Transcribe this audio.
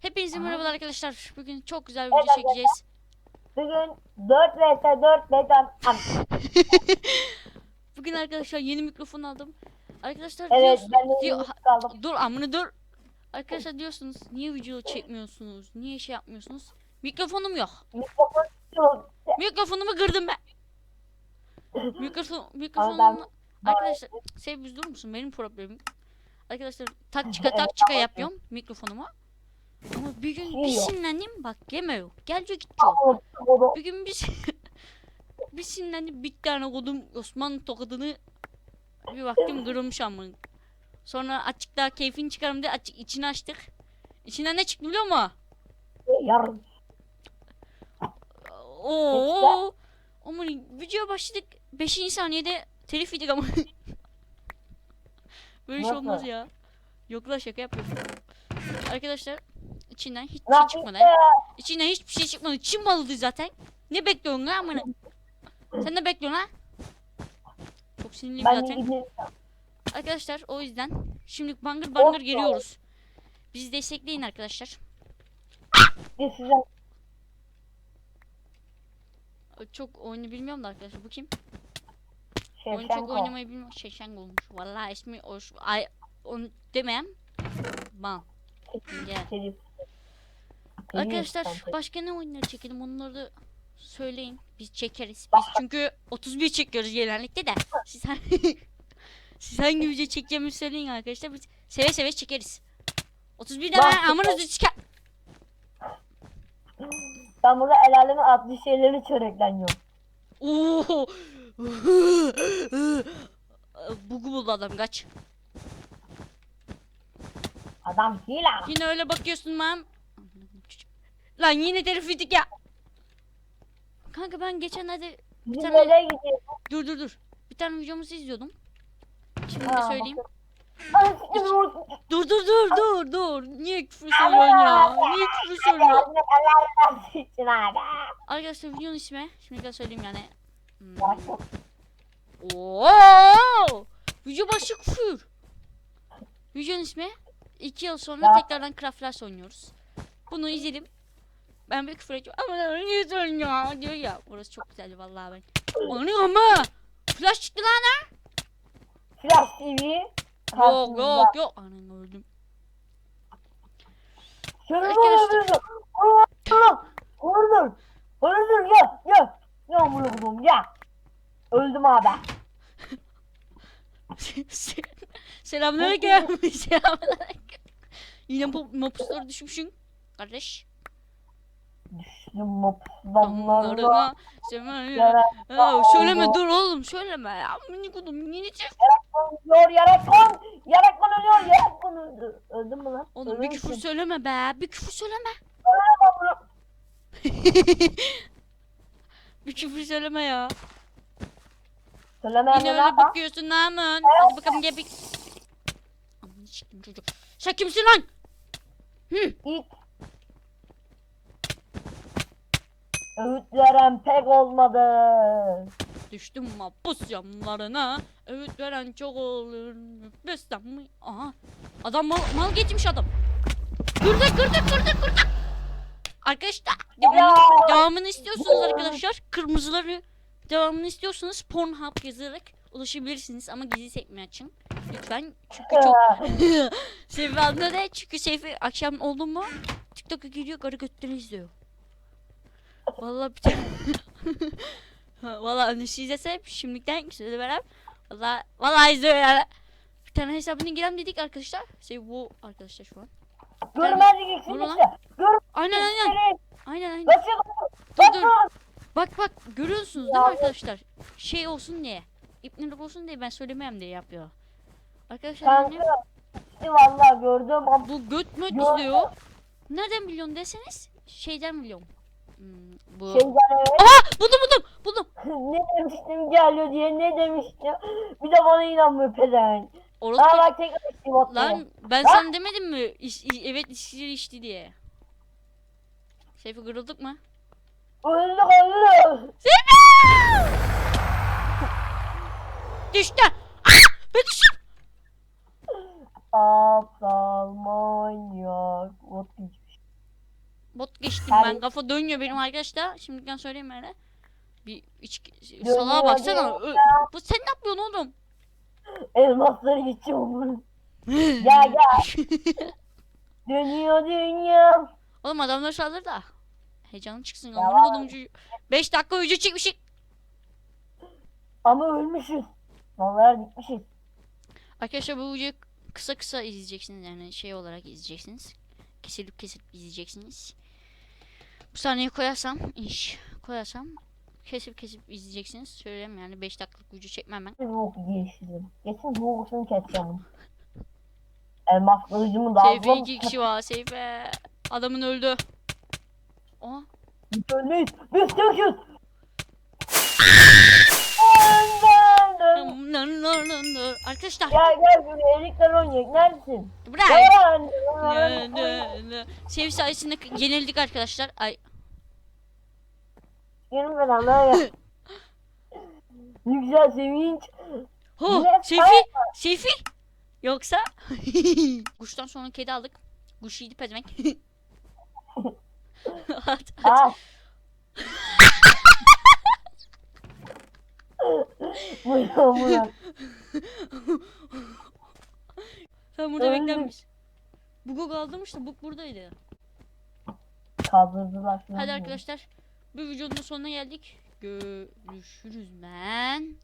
Hepinize Aha. merhabalar arkadaşlar. Bugün çok güzel bir Evet video arkadaşlar. çekeceğiz. Bugün 4 vs 4 beton. Bugün arkadaşlar yeni mikrofon aldım. Arkadaşlar Evet diyorsun- ben de diyor- kaldım. dur amını dur. Arkadaşlar diyorsunuz niye video çekmiyorsunuz? Niye şey yapmıyorsunuz? Mikrofonum yok. Mikrofon yok. Mikrofonumu kırdım ben. Mikrofon mikrofonumu arkadaşlar sev biz durur musun? Benim problemim. Arkadaşlar tak çıka tak çıka yapıyorum mikrofonuma. Ama bir gün bir Şey yok. sinirlendim bak yemiyor. Gelce gidiyor. Bunu Bugün biz bir sinirlendim bir tane kodum Osmanlı tokadını bir baktım kırılmış ama. Sonra açık daha keyfini çıkarım diye açık içini açtık. İçinden ne çıktı biliyor musun? yarın. Oo. Ama video başladık 5. saniyede telif yedik ama. Böyle şey olmaz ya. Yok la şaka yapıyorum. Arkadaşlar içinden hiçbir şey çıkmadı. İçinden hiçbir şey çıkmadı. Çin malıdı zaten. Ne bekliyorsun lan amına? Sen ne bekliyorsun lan? Çok sinirliyim Ben zaten. gideyim. Arkadaşlar o yüzden şimdi bangır bangır geliyoruz. Bizi destekleyin arkadaşlar. Çok oyunu bilmiyorum da arkadaşlar. Bu kim? Oyunu çok oynamayı bilmiyorum. Şeşeng olmuş. Vallahi ismi hoş. Ay onu demem. Bam. Gel. Arkadaşlar başka ne oyunları çekelim onları da söyleyin. Biz çekeriz. Biz çünkü 31 çekiyoruz genellikle de. Siz siz hangi video çekeceğimizi söyleyin arkadaşlar. Biz seve seve çekeriz. 31 de Bak- ben amanızı çıkar. Ben burada el alemin adlı şeyleri çörekleniyorum. Oo. Bugu buldu adam kaç. Adam hila. Yine öyle bakıyorsun mam. Lan yine telif yedik ya. Kanka ben geçenlerde Bizim tane- nereye gidiyor? dur dur dur. Bir tane videomuzu izliyordum. Şimdi de Ha, söyleyeyim. Ay, dur. Dur dur dur dur dur. Niye küfür söylüyorsun ya? Niye küfür söylüyorsun? İçin abi. Arkadaşlar videonun ismi. Şimdi de söyleyeyim yani. Hmm. Oo! Video başı küfür. Videonun ismi. iki yıl sonra tekrardan Craft oynuyoruz. Bunu izledim. Ben bir küfür ediyorum. Ama söylüyorsun ya? Diyor ya. Orası çok güzeldi vallahi ben. Onu ama. Flash çıktı lan ha. Flash TV. Yok yok yok. Anam öldüm. Şunu Arkadaşlar. vurdum. Vurdum. Vurdum. Ya ya. Ya vurdum ya. Öldüm abi. Selamünaleyküm. Selamünaleyküm. Yine mop mopusları düşmüşsün. Kardeş. Damlarına. Damlarına. Söyleme. Söyleme dur oğlum söyleme ya. Minik oğlum minik çift. ölüyor yarakman. Yarakman ölüyor yarakman öldü. Öldüm mü lan? Oğlum bir Ölmüşüm. küfür söyleme be. Bir küfür söyleme. bir küfür söyleme ya. Söylemeyen Yine ne öyle bakıyorsun Namun. Hadi bakalım gel bir. Çıktım çocuk. Sen kimsin lan? Hı. İlk Öğüt veren pek olmadı. Düştüm mahpus yanlarına. Öğüt veren çok olur. Beslenme. Aha. Adam mal, mal geçmiş adam. Kırdık kırdık kırdık kırdık. Arkadaşlar devamını, devamını istiyorsunuz arkadaşlar. Kırmızıları devamını istiyorsanız Pornhub yazarak ulaşabilirsiniz ama gizli sekme açın. Lütfen çünkü çok Sevval'da da çünkü Seyfi akşam oldu mu TikTok'a giriyor karı götleri izliyor. Vallahi bir tane Vallahi annesi izlese şimdiden söyle verem. Vallahi vallahi izliyor yani. Bir tane hesabını girelim dedik arkadaşlar. Şey bu arkadaşlar şu an. Görmezlik Bunu lan. ikisi. Görmezlik Aynen aynen. Aynen aynen. Nasıl? Dur dur. Bak bak görüyorsunuz değil mi arkadaşlar? Şey olsun diye. İpnelik olsun diye ben söylemeyeyim diye yapıyor. Arkadaşlar. İşte vallahi gördüm bu göt möt Yo. izliyor. Nereden biliyorsun deseniz şeyden biliyorum. Hmm, bu. şeyden evet. Aha buldum buldum buldum. ne demiştim geliyor diye ne demiştim. Bir de bana inanmıyor pezevenk. Orospu. Aa bak tekrar içtim. Lan ben Lan. sana demedim mi? İş, i- evet içkileri içti diye. Seyfi kırıldık mı? Öldü öldü. Seyfi! Düştü. Ah! Ben düştüm. Aptal. Bot geçtim Her- ben. Kafa dönüyor benim arkadaşlar. Şimdiden söyleyeyim böyle. Bir iç Dönüyor, salağa baksana. dönüyor Ö- Bu sen ne yapıyorsun oğlum? Elmasları geçiyorum. Gel gel. Dönüyor dünya. Oğlum adamlar saldır da. Heyecanım çıksın. Ya Amına kodum 5 dakika video çekmişik. Ama ölmüşüz. Vallahi gitmişiz. Arkadaşlar bu videoyu kısa kısa izleyeceksiniz yani şey olarak izleyeceksiniz. Kesilip kesilip izleyeceksiniz. Bu sahneyi koyarsam iş koyarsam kesip kesip izleyeceksiniz. Söyleyeyim yani 5 dakikalık video çekmem ben. Bok geçtim. Geçsin bokusunu keseceğim. Elmas kılıcımı da aldım. iki kişi var Seyfe. Adamın öldü. Aa, Ölmeyiz. Biz Türk'üz. Arkadaşlar Gel gel buraya erikler oynayacak. Neredesin? bırak. Gel. Nö, nö, nö. Sev sayesinde yenildik arkadaşlar. Ay Gelmeden böyle. Ne güzel sevinç. Ho, Ne? Seyfi, Seyfi. Yoksa kuştan sonra kedi aldık. Kuş yedi pezemek. At, at. Ah. Buyurun buyurun. Sen burada Öldüm. beklenmiş. Bug'u kaldırmış da Bug buradaydı. Kaldırdılar. Hadi arkadaşlar. Bu videonun sonuna geldik. Görüşürüz ben.